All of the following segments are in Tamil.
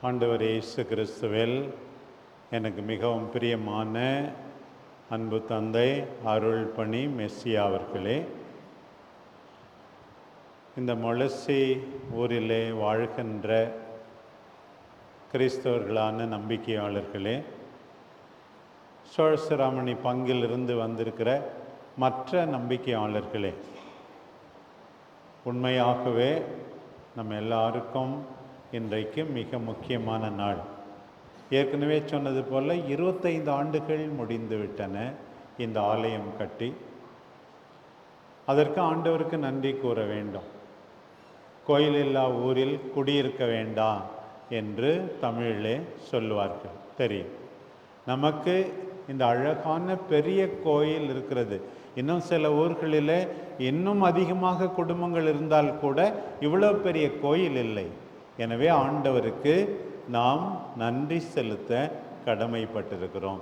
ஆண்டவர் இயேசு கிறிஸ்துவில் எனக்கு மிகவும் பிரியமான அன்பு தந்தை அருள் பணி மெஸ்ஸியா அவர்களே இந்த மொளசி ஊரிலே வாழ்கின்ற கிறிஸ்தவர்களான நம்பிக்கையாளர்களே சோழசிராமணி பங்கிலிருந்து வந்திருக்கிற மற்ற நம்பிக்கையாளர்களே உண்மையாகவே நம்ம எல்லாருக்கும் இன்றைக்கு மிக முக்கியமான நாள். ஏற்கனவே சொன்னது போல் இருபத்தைந்து ஆண்டுகள் முடிந்துவிட்டன இந்த ஆலயம் கட்டி. அதற்கு ஆண்டவருக்கு நன்றி கூற வேண்டும். கோயில் இல்லா ஊரில் குடியிருக்க வேண்டாம் என்று தமிழிலே சொல்லுவார்கள். தெரியும். நமக்கு இந்த அழகான பெரிய கோயில் இருக்கிறது. இன்னும் சில ஊர்களில் இன்னும் அதிகமாக குடும்பங்கள் இருந்தால் கூட இவ்வளோ பெரிய கோயில் இல்லை. எனவே ஆண்டவருக்கு நாம் நன்றி செலுத்த கடமைப்பட்டிருக்கிறோம்.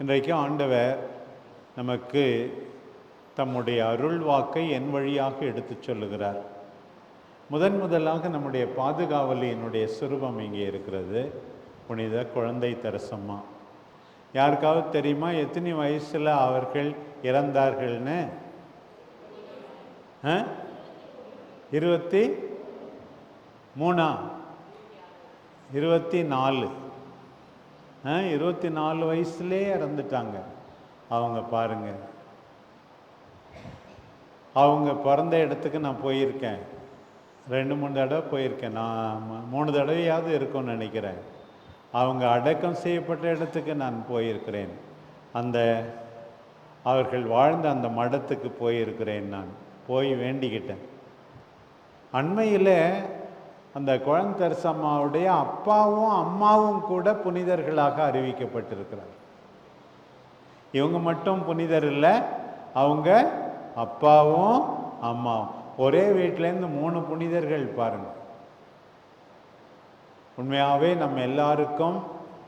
இன்றைக்கு ஆண்டவர் நமக்கு தம்முடைய அருள் வாக்கை என் வழியாக எடுத்துச் சொல்லுகிறார். முதன் முதலாக நம்முடைய பாதுகாவலியினுடைய சுரூபம் இங்கே இருக்கிறது. புனித குழந்தை தரசம்மா. யாருக்காவது தெரியுமா எத்தனை வயசில் அவர்கள் இறந்தார்கள்னு? ஆ? இருபத்தி மூணா? இருபத்தி நாலு ஆ, இருபத்தி நாலு வயசுலேயே இறந்துட்டாங்க. அவங்க பாருங்க. அவங்க பிறந்த இடத்துக்கு நான் போயிருக்கேன். ரெண்டு மூணு தடவை போயிருக்கேன். நான் மூணு தடவையாவது இருக்கும்னு நினைக்கிறேன். அவங்க அடக்கம் செய்யப்பட்ட இடத்துக்கு நான் போயிருக்கிறேன். அந்த அவர்கள் வாழ்ந்த அந்த மடத்துக்கு போயிருக்கிறேன் நான். போய் வேண்டிக்கிட்டேன். அண்மையில் அந்த குழந்தரசம்மாவுடைய அப்பாவும் அம்மாவும் கூட புனிதர்களாக அறிவிக்கப்பட்டிருக்கிறார். இவங்க மட்டும் புனிதர் இல்லை அவங்க அப்பாவும் அம்மாவும். ஒரே வீட்டிலேருந்து மூணு புனிதர்கள் பாருங்கள் உண்மையாகவே நம்ம எல்லாருக்கும்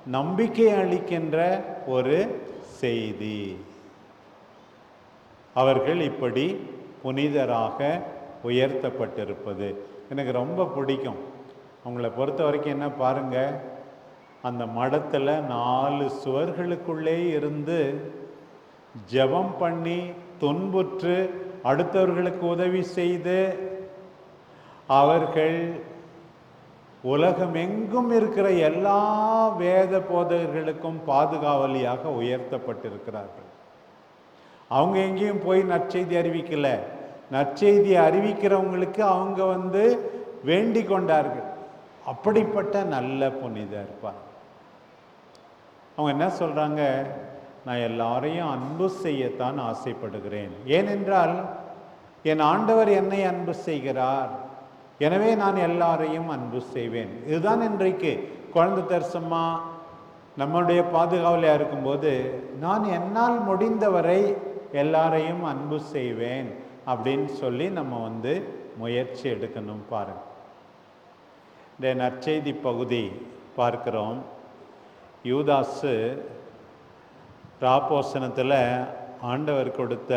நம்பிக்கை அளிக்கின்ற ஒரு செய்தி. அவர்கள் இப்படி புனிதராக உயர்த்தப்பட்டிருப்பது. எனக்கு ரொம்ப பிடிக்கும். அவங்கள பொறுத்த வரைக்கும் என்ன பாருங்கள் அந்த மடத்தில் நாலு சுவர்களுக்குள்ளே இருந்து ஜெபம் பண்ணி துன்புற்று அடுத்தவர்களுக்கு உதவி செய்து அவர்கள் உலகமெங்கும் இருக்கிற எல்லா வேத போதகர்களுக்கும் பாதுகாவலியாக உயர்த்தப்பட்டிருக்கிறார்கள். அவங்க எங்கேயும் போய் நற்செய்தி அறிவிக்கலை. நற்செய்தியை அறிவிக்கிறவங்களுக்கு அவங்க வந்து வேண்டி கொண்டார்கள். அப்படிப்பட்ட நல்ல புனிதர் இருப்பார். அவங்க என்ன சொல்கிறாங்க நான் எல்லாரையும் அன்பு செய்யத்தான் ஆசைப்படுகிறேன். ஏனென்றால் என் ஆண்டவர் என்னை அன்பு செய்கிறார். எனவே நான் எல்லாரையும் அன்பு செய்வேன். இதுதான் இன்றைக்கு குழந்தை தரிசமா நம்மளுடைய பாதுகாவலையாக இருக்கும்போது நான் என்னால் முடிந்தவரை எல்லாரையும் அன்பு செய்வேன். அப்படின்னு சொல்லி நம்ம வந்து முயற்சி எடுக்கணும் பாருங்கள் இந்த நற்செய்தி பகுதி பார்க்குறோம். யூதாஸு ராப்போசனத்தில் ஆண்டவர் கொடுத்த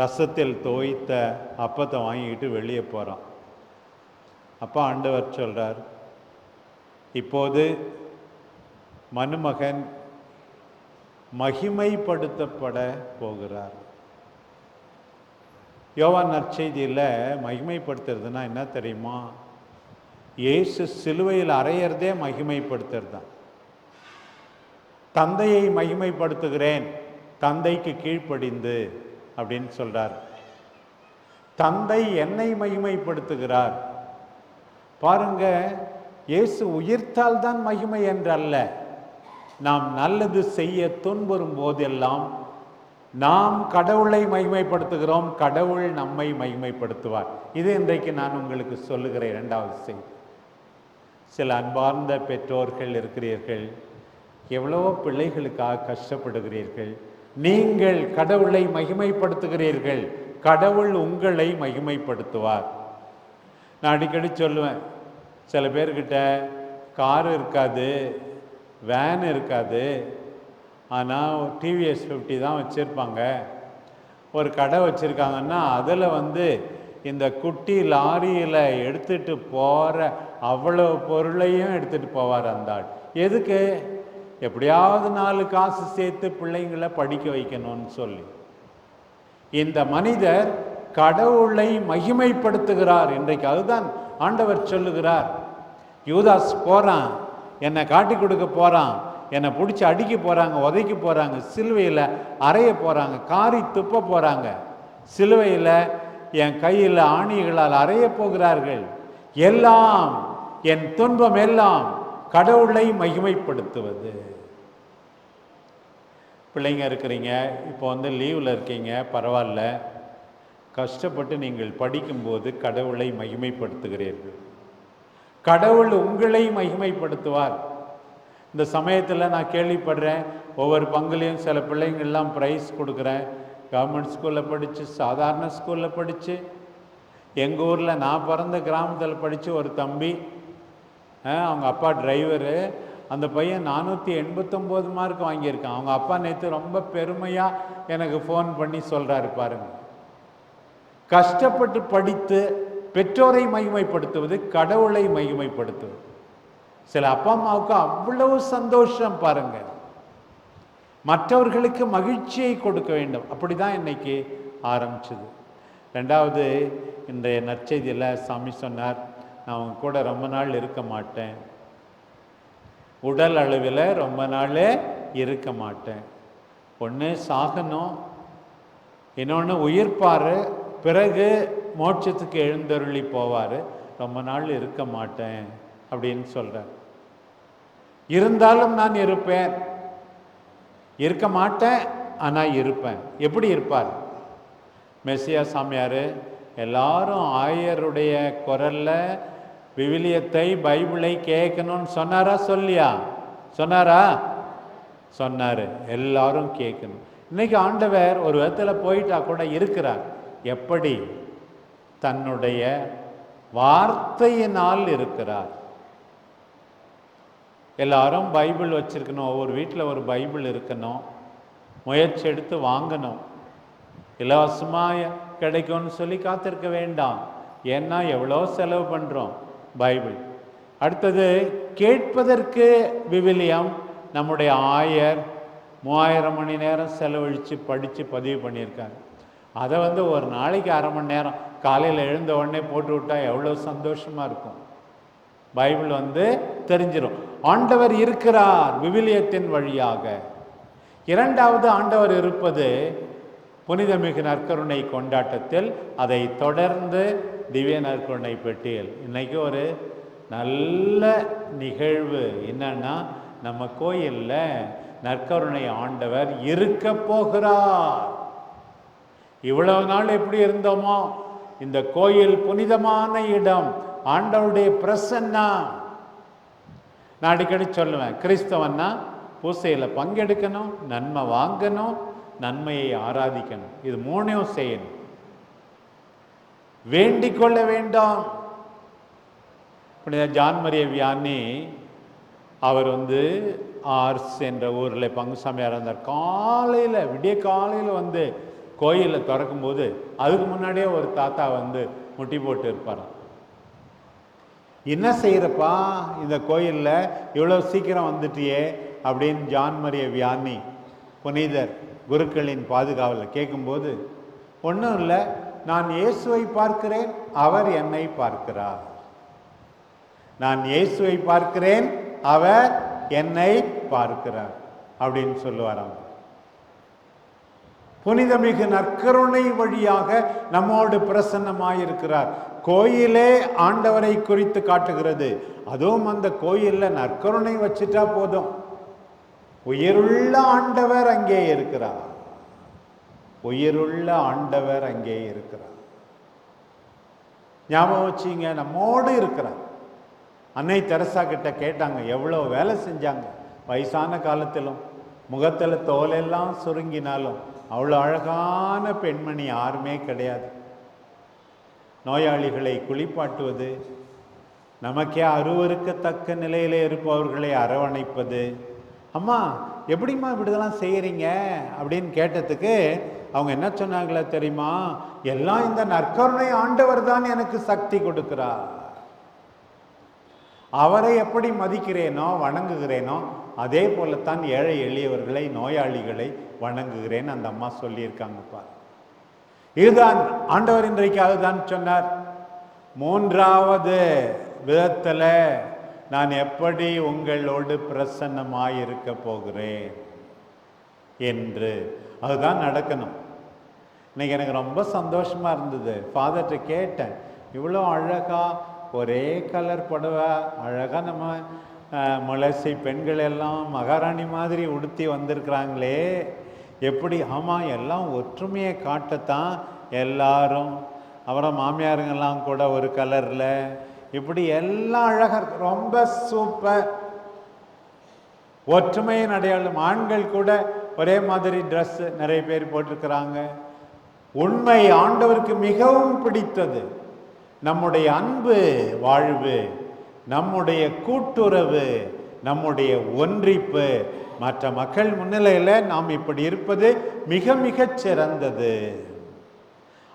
ரசத்தில் தோய்த்த அப்பத்தை வாங்கிக்கிட்டு வெளியே போகிறான் அப்போ ஆண்டவர் சொல்கிறார் இப்போது மனுமகன் மகிமைப்படுத்தப்பட போகிறார். யோவான் நற்செய்தியில் மகிமைப்படுத்துறதுனா என்ன தெரியுமா? இயேசு சிலுவையில் அறையிறதே மகிமைப்படுத்துறது தான் தந்தையை மகிமைப்படுத்துகிறேன் தந்தைக்கு கீழ்ப்படிந்து அப்படின்னு சொல்கிறார் தந்தை என்னை மகிமைப்படுத்துகிறார். பாருங்க இயேசு உயிர்த்தால் தான் மகிமை என்றல்ல. நாம் நல்லது செய்ய துன்புறும் போதெல்லாம் நாம் கடவுளை மகிமைப்படுத்துகிறோம் கடவுள் நம்மை மகிமைப்படுத்துவார். இது இன்றைக்கு நான் உங்களுக்கு சொல்லுகிற இரண்டாவது செய்தி. சில அன்பார்ந்த பெற்றோர்கள் இருக்கிறீர்கள் எவ்வளவோ பிள்ளைகளுக்காக கஷ்டப்படுகிறீர்கள் நீங்கள் கடவுளை மகிமைப்படுத்துகிறீர்கள் கடவுள் உங்களை மகிமைப்படுத்துவார். நான் அடிக்கடி சொல்லுவேன் சில பேர்கிட்ட கார் இருக்காது வேன் இருக்காது ஆனால் டிவிஎஸ் ஃபிஃப்டி தான் வச்சுருப்பாங்க. ஒரு கடை வச்சுருக்காங்கன்னா அதில் வந்து இந்த குட்டி லாரியில் எடுத்துகிட்டு போகிற அவ்வளோ பொருளையும் எடுத்துகிட்டு போவார் அந்த ஆள். எதுக்கு? எப்படியாவது நாலு காசு சேர்த்து பிள்ளைங்களை படிக்க வைக்கணும்னு சொல்லி. இந்த மனிதர் கடவுளை மகிமைப்படுத்துகிறார் இன்றைக்கு. அதுதான் ஆண்டவர் சொல்லுகிறார். யூதாஸ் போகிறான் என்னை காட்டி கொடுக்க போகிறான் என்னை பிடிச்சி அடிக்க போகிறாங்க உதைக்க போகிறாங்க சிலுவையில் அறைய போகிறாங்க காரி துப்ப போகிறாங்க சிலுவையில் என் கையில் ஆணிகளால் அறைய போகிறார்கள். எல்லாம் என் துன்பம் எல்லாம் கடவுளை மகிமைப்படுத்துவது. பிள்ளைங்க இருக்கிறீங்க இப்போ வந்து லீவில் இருக்கீங்க பரவாயில்ல. கஷ்டப்பட்டு நீங்கள் படிக்கும்போது கடவுளை மகிமைப்படுத்துகிறீர்கள். கடவுள் உங்களை மகிமைப்படுத்துவார். இந்த சமயத்தில் நான் கேள்விப்படுறேன். ஒவ்வொரு பங்குலேயும் சில பிள்ளைங்கள்லாம் ப்ரைஸ் கொடுக்குறேன். கவர்மெண்ட் ஸ்கூலில் படித்து சாதாரண ஸ்கூலில் படித்து எங்கள் ஊரில் நான் பிறந்த கிராமத்தில் படித்து ஒரு தம்பி அவங்க அப்பா டிரைவரு அந்த பையன் நானூற்றி எண்பத்தொம்போது மார்க் வாங்கியிருக்கான். அவங்க அப்பா நேற்று ரொம்ப பெருமையாக எனக்கு ஃபோன் பண்ணி சொல்கிறாரு பாருங்க. கஷ்டப்பட்டு படித்து பெற்றோரை மகிமைப்படுத்துவது கடவுளை மகிமைப்படுத்துவது. சில அப்பா அம்மாவுக்கு அவ்வளவு சந்தோஷம் பாருங்க. மற்றவர்களுக்கு மகிழ்ச்சியை கொடுக்க வேண்டும். அப்படி தான் இன்னைக்கு ஆரம்பிச்சது. ரெண்டாவது இன்றைய நற்செய்தியில் சாமி சொன்னார் நான் அவங்க கூட ரொம்ப நாள் இருக்க மாட்டேன். உடல் அளவில் ரொம்ப நாள் இருக்க மாட்டேன். ஒன்று சாகணும். இன்னொன்று உயிர்ப்பார் பிறகு மோட்சத்துக்கு எழுந்தருளி போவார். ரொம்ப நாள் இருக்க மாட்டேன். அப்படின்னு சொல்கிறார் இருந்தாலும் நான் இருப்பேன். இருக்க மாட்டேன் ஆனால் இருப்பேன். எப்படி இருப்பார்? மெஸ்ஸியா சாமியார் எல்லாரும் ஆயருடைய குரலில் விவிலியத்தை பைபிளை கேட்கணும்னு சொன்னாரா சொல்லியா? சொன்னாரா? சொன்னார். எல்லாரும் கேட்கணும். இன்னைக்கு ஆண்டவர் ஒரு விதத்தில் போயிட்டா கூட இருக்கிறார். எப்படி? தன்னுடைய வார்த்தையினால் இருக்கிறார். எல்லாரும் பைபிள் வச்சுருக்கணும். ஒவ்வொரு வீட்டில் ஒரு பைபிள் இருக்கணும். முயற்சி எடுத்து வாங்கணும். இலவசமாக கிடைக்கும்னு சொல்லி காத்திருக்க வேண்டாம். ஏன்னா எவ்வளோ செலவு பண்ணுறோம் பைபிள். அடுத்தது கேட்பதற்கு விவிலியம். நம்முடைய ஆயர் மூவாயிரம் மணி நேரம் செலவழித்து படித்து பதிவு பண்ணியிருக்காங்க அதை வந்து ஒரு நாளைக்கு அரை மணி நேரம் காலையில் எழுந்த உடனே போட்டு விட்டால் எவ்வளோ சந்தோஷமாக இருக்கும். பைபிள் வந்து தெரிஞ்சிடும் ஆண்டவர் இருக்கிறார் விவிலியத்தின் வழியாக. இரண்டாவது ஆண்டவர் இருப்பது புனிதமிகு நற்கருணை கொண்டாட்டத்தில் அதை தொடர்ந்து திவ்ய நற்கருணை பெட்டியல். இன்னைக்கு ஒரு நல்ல நிகழ்வு என்னன்னா நம்ம கோயிலில் நற்கருணை ஆண்டவர் இருக்க போகிறார். இவ்வளவு நாள் எப்படி இருந்தோமோ இந்த கோயில் புனிதமான இடம் ஆண்டவருடைய பிரசன்னா. நான் அடிக்கடி சொல்லுவேன் கிறிஸ்தவன்னா பூசையில் பங்கெடுக்கணும் நன்மை வாங்கணும் நன்மையை ஆராதிக்கணும். இது மூணையும் செய்யணும். வேண்டிக் கொள்ள வேண்டாம். புனித ஜான்மரிய வியானி அவர் வந்து ஆர்ஸ் என்ற ஊரில் பங்கு பங்குசாமியார் இருந்தார். காலையில் விடிய காலையில் வந்து கோயிலில் திறக்கும்போது அதுக்கு முன்னாடியே ஒரு தாத்தா வந்து முட்டி போட்டு இருப்பாராம். என்ன செய்கிறப்பா இந்த கோயிலில் இவ்வளோ சீக்கிரம் வந்துட்டியே அப்படின்னு ஜான் மரிய வியானி புனிதர் குருக்களின் பாதுகாவலில் கேட்கும்போது ஒன்றும் இல்லை நான் இயேசுவை பார்க்கிறேன் அவர் என்னை பார்க்கிறார். நான் இயேசுவை பார்க்கிறேன் அவர் என்னை பார்க்கிறார் அப்படின்னு சொல்லுவாராம். புனிதமிகு நற்கருணை வழியாக நம்மோடு பிரசன்னமாயிருக்கிறார். கோயிலே ஆண்டவரை குறித்து காட்டுகிறது. அதுவும் அந்த கோயிலில் நற்கருணை வச்சுட்டா போதும். உயிருள்ள ஆண்டவர் அங்கே இருக்கிறார். உயிருள்ள ஆண்டவர் அங்கே இருக்கிறார். ஞாபகம் வச்சிங்க நம்மோடு இருக்கிறார். அன்னை தெரசா கிட்ட கேட்டாங்க எவ்வளோ வேலை செஞ்சாங்க? வயசான காலத்திலும் முகத்தில் தோலெல்லாம் சுருங்கினாலும் அவ்வளோ அழகான பெண்மணி யாருமே கிடையாது. நோயாளிகளை குளிப்பாட்டுவது நமக்கே அருவருக்கத்தக்க நிலையில் இருப்பவர்களை அரவணைப்பது அம்மா எப்படிம்மா இப்படிதெல்லாம் செய்கிறீங்க அப்படின்னு கேட்டதுக்கு அவங்க என்ன சொன்னாங்களே தெரியுமா? எல்லாம் இந்த நற்கருணை ஆண்டவர் தான் எனக்கு சக்தி கொடுக்கிறார். அவரை எப்படி மதிக்கிறேனோ வணங்குகிறேனோ அதே போலத்தான் ஏழை எளியவர்களை நோயாளிகளை வணங்குகிறேன். அந்த அம்மா சொல்லியிருக்காங்க பாரு. இதுதான் ஆண்டவர் இன்றைக்கு அதுதான் சொன்னார். மூன்றாவது விதத்தில் நான் எப்படி உங்களோடு பிரசன்னமாயிருக்க போகிறேன் என்று. அதுதான் நடக்கணும். இன்னைக்கு எனக்கு ரொம்ப சந்தோஷமா இருந்தது. ஃபாதர்கிட்ட கேட்டேன். இவ்வளோ அழகா ஒரே கலர் புடவை அழகாக நம்ம முளசி பெண்கள் எல்லாம் மகாராணி மாதிரி உடுத்தி வந்திருக்கிறாங்களே. எப்படி? ஆமாம் எல்லாம் ஒற்றுமையை காட்டத்தான் எல்லாரும் அப்புறம் மாமியாருங்கெல்லாம் கூட ஒரு கலரில். இப்படி எல்லாம் அழகாக இருக்கு ரொம்ப சூப்பர். ஒற்றுமையின் அடையாளம் ஆண்கள் கூட ஒரே மாதிரி ட்ரெஸ் நிறைய பேர் போட்டிருக்கிறாங்க. உண்மை ஆண்டவருக்கு மிகவும் பிடித்தது. நம்முடைய அன்பு வாழ்வு. நம்முடைய கூட்டுறவு நம்முடைய ஒன்றிப்பு. மற்ற மக்கள் முன்னிலையில் நாம் இப்படி இருப்பது மிக மிக சிறந்தது.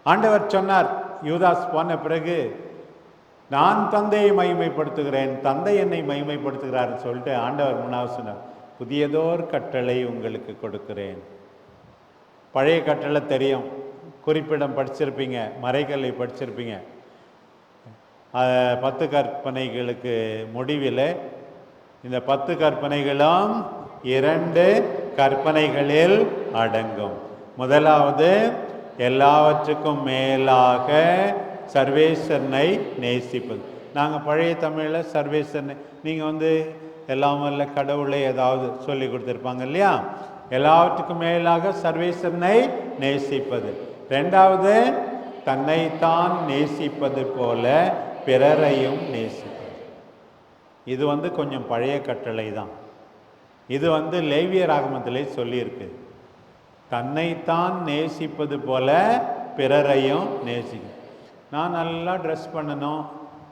ஆண்டவர் சொன்னார் யூதாஸ் போன பிறகு நான் தந்தையை மகிமைப்படுத்துகிறேன் தந்தை என்னை மகிமைப்படுத்துகிறார்னு சொல்லிட்டு ஆண்டவர் முன்னாவது சொன்னார் புதியதோர் கட்டளை உங்களுக்கு கொடுக்கிறேன். பழைய கட்டளை தெரியும். குறிப்பிடம் படிச்சிருப்பீங்க மறைக்கல்லை படிச்சிருப்பீங்க. பத்து கற்பனைகளுக்கு முடிவில் இந்த பத்து கற்பனைகளும் இரண்டு கற்பனைகளில் அடங்கும். முதலாவது எல்லாவற்றுக்கும் மேலாக சர்வேஸ்வரனை நேசிப்பது. நாங்கள் பழைய தமிழில் சர்வேஸ்வரனை நீங்கள் வந்து எல்லாம் வல்ல கடவுளை ஏதாவது சொல்லி கொடுத்துருப்பாங்க இல்லையா? எல்லாவற்றுக்கும் மேலாக சர்வேஸ்வரனை நேசிப்பது. ரெண்டாவது தன்னைத்தான் நேசிப்பது போல பிறரையும் நேசிப்பது இது வந்து கொஞ்சம் பழைய கட்டளை தான். இது வந்து லேவிய ராகமத்திலே சொல்லியிருக்கு. தன்னைத்தான் நேசிப்பது போல பிறரையும் நேசிக்கும். நான் நல்லா ட்ரெஸ் பண்ணணும்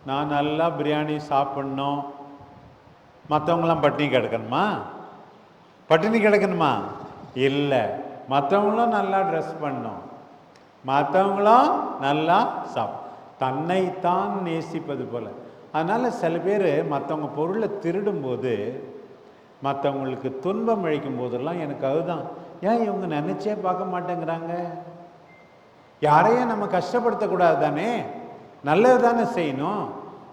நான் நல்லா பிரியாணி சாப்பிடணும். மற்றவங்களாம் பட்டினி கிடக்கணுமா? பட்டினி கிடக்கணுமா? இல்லை. மற்றவங்களும் நல்லா ட்ரெஸ் பண்ணணும். மற்றவங்களும் நல்லா சாப் தன்னைத்தான் நேசிப்பது போல். அதனால் சில பேர் மற்றவங்க பொருளை திருடும்போது மற்றவங்களுக்கு துன்பம் அளிக்கும் போதெல்லாம் எனக்கு அதுதான். ஏன் இவங்க நினச்சே பார்க்க மாட்டேங்கிறாங்க? யாரையும் நம்ம கஷ்டப்படுத்தக்கூடாது தானே? நல்லது தானே செய்யணும்.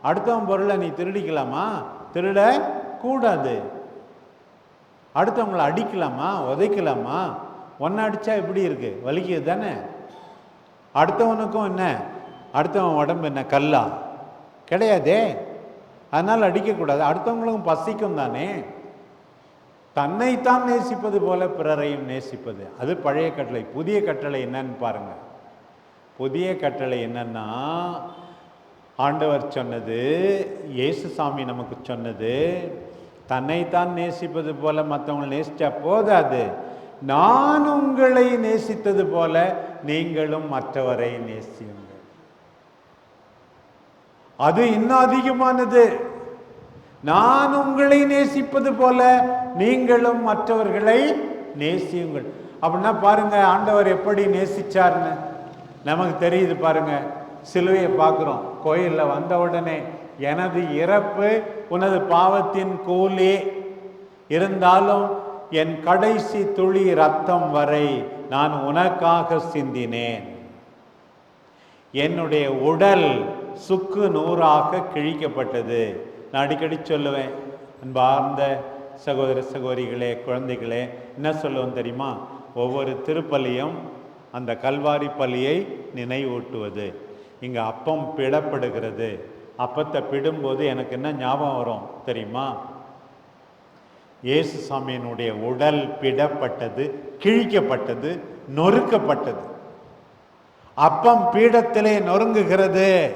அடுத்தவன் பொருளை நீ திருடிக்கலாமா? திருட கூடாது. அடுத்தவங்களை அடிக்கலாமா? உதைக்கலாமா? ஒன்றை அடித்தா எப்படி இருக்குது வலிக்குது தானே? அடுத்தவனுக்கும் என்ன? அடுத்தவன் உடம்பு என்ன? கல்லா. கிடையாதே. அதனால் அடிக்கக்கூடாது. அடுத்தவங்களுக்கும் பசிக்கும் தானே. தன்னைத்தான் நேசிப்பது போல பிறரையும் நேசிப்பது. அது பழைய கட்டளை. புதிய கட்டளை என்னன்னு பாருங்க. புதிய கட்டளை என்னன்னா ஆண்டவர் சொன்னது இயேசு சாமி நமக்கு சொன்னது தன்னைத்தான் நேசிப்பது போல மற்றவங்களை நேசித்தா போதாது. நான் உங்களை நேசித்தது போல நீங்களும் மற்றவரை நேசியும் அது இன்னும் அதிகமானது நான் உங்களை நேசிப்பது போல நீங்களும் மற்றவர்களை நேசியுங்கள். அப்படின்னா பாருங்க ஆண்டவர் எப்படி நேசிச்சார்னு. நமக்கு தெரியுது பாருங்க சிலுவையை பார்க்குறோம். கோயிலில் வந்த உடனே எனது இறப்பு உனது பாவத்தின் கூலி. இருந்தாலும் என் கடைசி துளி ரத்தம் வரை நான் உனக்காக சிந்தினேன். என்னுடைய உடல் சுக்கு நூறாக கிழிக்கப்பட்டது. நான் அடிக்கடி சொல்லுவேன் அன்பார்ந்த சகோதர சகோதரிகளே குழந்தைகளே என்ன சொல்லுவோம் தெரியுமா? ஒவ்வொரு திருப்பலியும் அந்த கல்வாரி பலியை நினைவூட்டுவது. இங்கே அப்பம் பிடப்படுகிறது. அப்பத்தை பிடும்போது எனக்கு என்ன ஞாபகம் வரும் தெரியுமா? இயேசு சாமியினுடைய உடல் பிடப்பட்டது கிழிக்கப்பட்டது நொறுக்கப்பட்டது. அப்பம் பீடத்திலே நொறுங்குகிறது.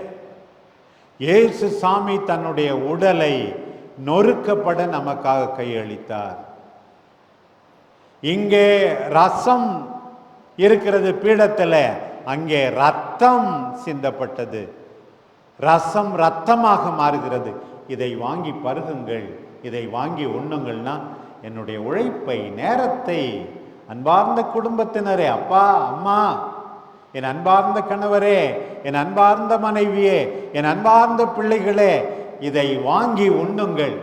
இயேசு சாமி தன்னுடைய உடலை நொறுக்கப்பட நமக்காக கையளித்தார். இங்கே ரசம் இருக்கிறது பீடத்தில் அங்கே ரத்தம் சிந்தப்பட்டது. ரசம் ரத்தமாக மாறுகிறது. இதை வாங்கி பருகுங்கள் இதை வாங்கி உண்ணுங்கள்னா என்னுடைய உழைப்பை நேரத்தை அன்பார்ந்த குடும்பத்தினரே அப்பா அம்மா என் அன்பார்ந்த கணவரே என் அன்பார்ந்த மனைவியே என் அன்பார்ந்த பிள்ளைகளே இதை வாங்கி உண்ணுங்கள்.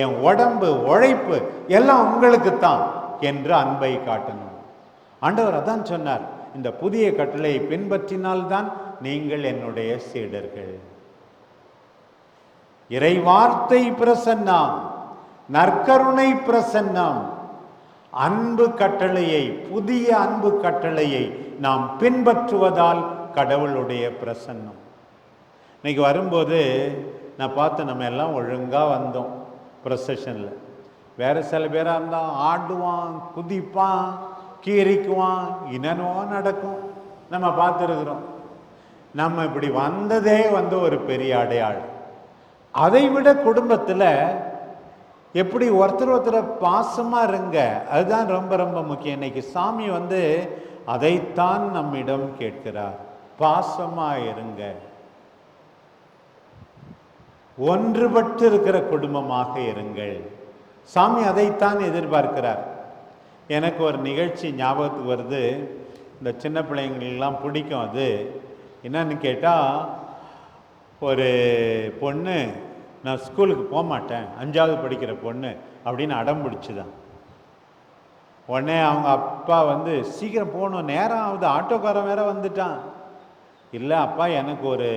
என் உடம்பு உழைப்பு எல்லாம் உங்களுக்குத்தான் என்று அன்பை காட்டணும் ஆண்டவர் அதான் சொன்னார் இந்த புதிய கட்டளையை பின்பற்றினால்தான் நீங்கள் என்னுடைய சீடர்கள். இறைவார்த்தை பிரசன்னம் நற்கருணை பிரசன்னம் அன்பு கட்டளையை புதிய அன்பு கட்டளையை நாம் பின்பற்றுவதால் கடவுளுடைய பிரசன்னம். இன்னைக்கு வரும்போது நான் பார்த்து நம்ம எல்லாம் ஒழுங்காக வந்தோம் ப்ரொசஷனில் வேறு சில பேராக இருந்தால் ஆடுவான் குதிப்பான் கீரிக்குவான் என்னென்னவோ நடக்கும். நம்ம பார்த்துருக்குறோம். நம்ம இப்படி வந்ததே வந்து ஒரு பெரிய அடையாளம். அதை விட குடும்பத்தில் எப்படி ஒருத்தர் ஒருத்தர் பாசமாக இருங்க அதுதான் ரொம்ப ரொம்ப முக்கியம். இன்னைக்கு சாமி வந்து அதைத்தான் நம்மிடம் கேட்கிறார். பாசமாக இருங்க ஒன்றுபட்டு இருக்கிற குடும்பமாக இருங்கள். சாமி அதைத்தான் எதிர்பார்க்கிறார். எனக்கு ஒரு நிகழ்ச்சி ஞாபகத்துக்கு வருது. இந்த சின்ன பிள்ளைங்களுக்கெல்லாம் பிடிக்கும் அது. என்னன்னு கேட்டால் ஒரு பொண்ணு நான் ஸ்கூலுக்கு போக மாட்டேன். அஞ்சாவது படிக்கிற பொண்ணு அப்படின்னு அடம் பிடிச்சிதான். உடனே அவங்க அப்பா வந்து சீக்கிரம் போகணும். நேரம் ஆகுது. ஆட்டோக்காரன் வேற வந்துட்டான். இல்லை அப்பா எனக்கு ஒரு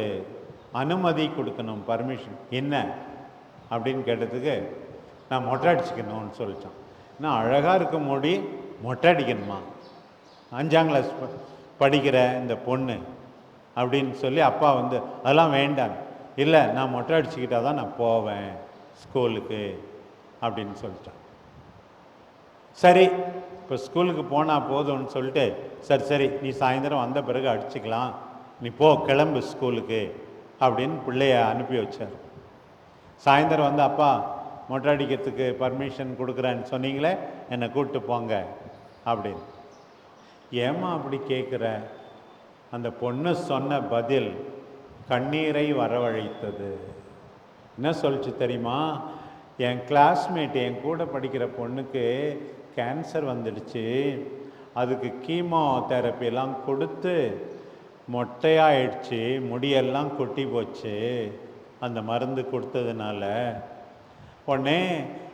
அனுமதி கொடுக்கணும் பர்மிஷன் என்ன? அப்படின்னு கேட்டதுக்கு நான் மொட்டை அடிச்சுக்கணும்னு சொல்லிட்டான். நான் அழகாக இருக்க முடி மொட்டை அடிக்கணுமா? அஞ்சாம் கிளாஸ் படிக்கிற இந்த பொண்ணு அப்படின்னு சொல்லி அப்பா வந்து அதெல்லாம் வேண்டாம். இல்லை நான் மொட்டை அடிச்சுக்கிட்டா தான் நான் போவேன் ஸ்கூலுக்கு அப்படின்னு சொல்லிட்டான். சரி இப்போ ஸ்கூலுக்கு போனால் போதும்னு சொல்லிட்டு சரி சரி நீ சாயந்தரம் வந்த பிறகு அடிச்சுக்கலாம். நீ போ கிளம்பு ஸ்கூலுக்கு அப்படின்னு பிள்ளைய அனுப்பி வச்சார். சாயந்தரம் வந்து அப்பா மொட்டை அடிக்கிறதுக்கு பர்மிஷன் கொடுக்குறேன்னு சொன்னீங்களே என்னை கூப்பிட்டு போங்க அப்படின்னு. ஏம்மா அப்படி கேட்குற அந்த பொண்ணு சொன்ன பதில் கண்ணீரை வரவழைத்தது. என்ன சொல்லிச்சு தெரியுமா? என் கிளாஸ்மேட் என் கூட படிக்கிற பொண்ணுக்கு கேன்சர் வந்துடுச்சு. அதுக்கு கீமோ தெரப்பிலாம் கொடுத்து மொட்டையாயிடுச்சு முடியெல்லாம் கொட்டி போச்சு. அந்த மருந்து கொடுத்ததுனால உடனே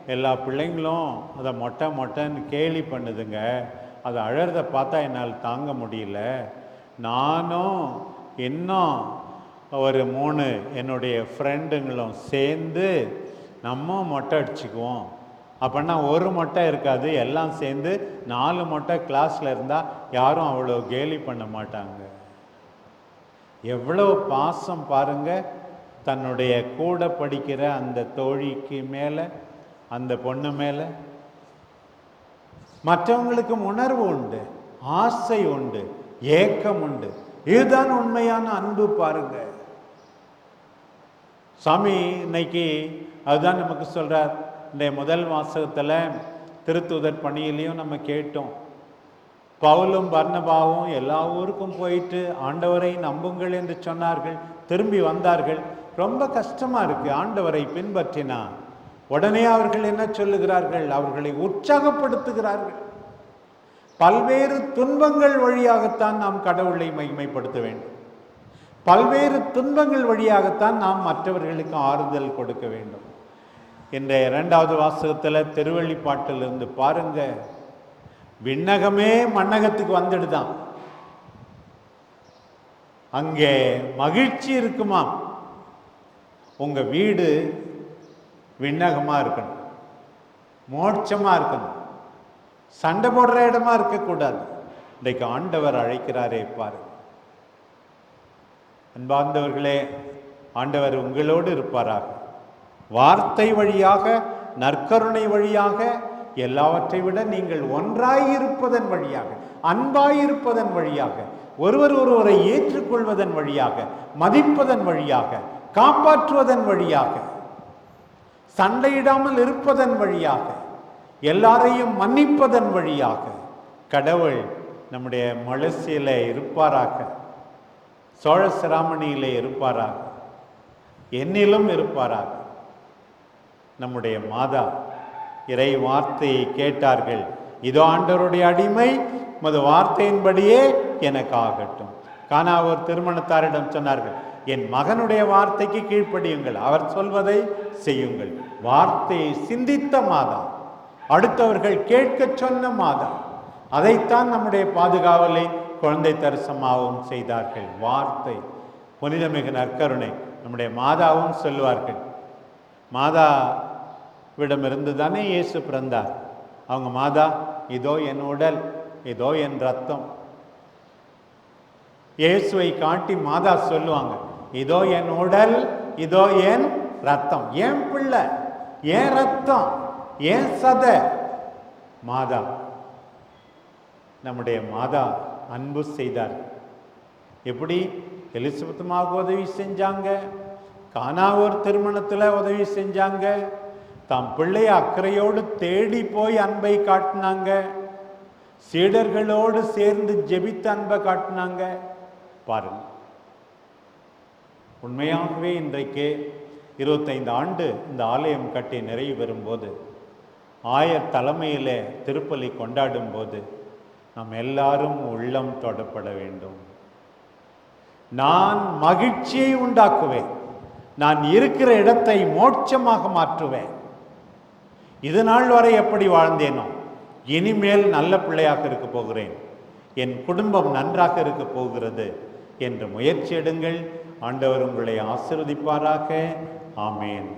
எல்லா பிள்ளைங்களும் அதை மொட்டை மொட்டைன்னு கேலி பண்ணுதுங்க. அதை அழறத பார்த்தா என்னால் தாங்க முடியல. நானும் இன்னும் ஒரு மூணு என்னுடைய ஃப்ரெண்டுங்களும் சேர்ந்து நம்ம மொட்டை அடிச்சுக்குவோம். அப்படின்னா ஒரு மொட்டை இருக்காது எல்லாம் சேர்ந்து நாலு மொட்டை கிளாஸில் இருந்தால் யாரும் அவ்வளோ கேலி பண்ண மாட்டாங்க. எவ்வளோ பாசம் பாருங்க. தன்னுடைய கூட படிக்கிற அந்த தோழிக்கு மேலே அந்த பொண்ணு மேலே. மற்றவங்களுக்கும் உணர்வு உண்டு ஆசை உண்டு ஏக்கம் உண்டு. இதுதான் உண்மையான அன்பு பாருங்க. சாமி இன்னைக்கு அதுதான் நமக்கு சொல்றார். இந்த முதல் வாசகத்தில் திருத்துதர் பணியிலையும் நம்ம கேட்டோம். பவுலும் பர்ணபாவும் எல்லா ஊருக்கும் போயிட்டு ஆண்டவரை நம்புங்கள் என்று சொன்னார்கள். திரும்பி வந்தார்கள். ரொம்ப கஷ்டமா இருக்கு. ஆண்டவரை பின்பற்றினா. உடனே அவர்கள் என்ன சொல்லுகிறார்கள்? அவர்களை உற்சாகப்படுத்துகிறார்கள். பல்வேறு துன்பங்கள் வழியாகத்தான் நாம் கடவுளை மகிமைப்படுத்த வேண்டும். பல்வேறு துன்பங்கள் வழியாகத்தான் நாம் மற்றவர்களுக்கு ஆறுதல் கொடுக்க வேண்டும். இந்த இரண்டாவது வாசகத்தில் திருவள்ளிப்பாட்டிலிருந்து பாருங்கள் விண்ணகமே மண்ணகத்துக்கு வந்துடுதான். அங்கே மகிழ்ச்சி இருக்குமா? உங்க வீடு விண்ணகமா இருக்கணும். மோட்சமா இருக்கணும். சண்டை போடுற இடமா இருக்கக்கூடாது. இன்றைக்கு ஆண்டவர் அழைக்கிறாரே பாரு. அன்பார்ந்தவர்களே ஆண்டவர் உங்களோடு இருப்பாராக. வார்த்தை வழியாக நற்கருணை வழியாக எல்லாவற்றை விட நீங்கள் ஒன்றாயிருப்பதன் வழியாக அன்பாயிருப்பதன் வழியாக ஒருவர் ஒருவரை ஏற்றுக்கொள்வதன் வழியாக மதிப்பதன் வழியாக காப்பாற்றுவதன் வழியாக சண்டையிடாமல் இருப்பதன் வழியாக எல்லாரையும் மன்னிப்பதன் வழியாக கடவுள் நம்முடைய மலசியில் இருப்பாராக சோழ சிராமணியிலே இருப்பாராக என்னிலும் இருப்பாராக நம்முடைய மாதா இறை வார்த்தையை கேட்டார்கள். இதோ ஆண்டவருடைய அடிமை உமது வார்த்தையின்படியே எனக்கு ஆகட்டும் காணா ஒரு திருமணத்தாரிடம் சொன்னார்கள் என் மகனுடைய வார்த்தைக்கு கீழ்ப்படியுங்கள் அவர் சொல்வதை செய்யுங்கள். வார்த்தையை சிந்தித்த மாதா அடுத்தவர்கள் கேட்கச் சொன்ன மாதா அதைத்தான் நம்முடைய பாதுகாவலை குழந்தை தரிசனமாகவும் செய்தார்கள். வார்த்தை புனிதமிகு நற்கருணை நம்முடைய மாதாவும் சொல்லுவார்கள். மாதா விடமிருந்து தானே இயேசு பிறந்தார். அவங்க மாதா இதோ என் உடல் இதோ என் ரத்தம். இயேசுவை காட்டி மாதா சொல்லுவாங்க இதோ என் உடல் இதோ என் ரத்தம். ஏன் பிள்ளை? ஏன் ரத்தம்? ஏன் சத? மாதா நம்முடைய மாதா அன்பு செய்தார். எப்படி? எலிசபெத்துமாக உதவி செஞ்சாங்க கானாவூர் திருமணத்தில் உதவி செஞ்சாங்க தாம் பிள்ளை அக்கறையோடு தேடி போய் அன்பை காட்டினாங்க. சீடர்களோடு சேர்ந்து ஜெபித்து அன்பை காட்டினாங்க. பாருங்கள் உண்மையாகவே இன்றைக்கு இருபத்தைந்து ஆண்டு இந்த ஆலயம் கட்டி நிறைவு பெறும்போது ஆயர் தலைமையில் திருப்பலி கொண்டாடும் போது நாம் எல்லாரும் உள்ளம் தொடப்பட வேண்டும். நான் மகிழ்ச்சியை உண்டாக்குவேன். நான் இருக்கிற இடத்தை மோட்சமாக மாற்றுவேன். இது நாள் வரை எப்படி வாழ்ந்தேனோ இனிமேல் நல்ல பிள்ளையாக இருக்க போகிறேன். என் குடும்பம் நன்றாக இருக்க போகிறது என்று முயற்சி எடுங்கள். ஆண்டவர் உங்களை ஆசிர்வதிப்பாராக. ஆமேன்.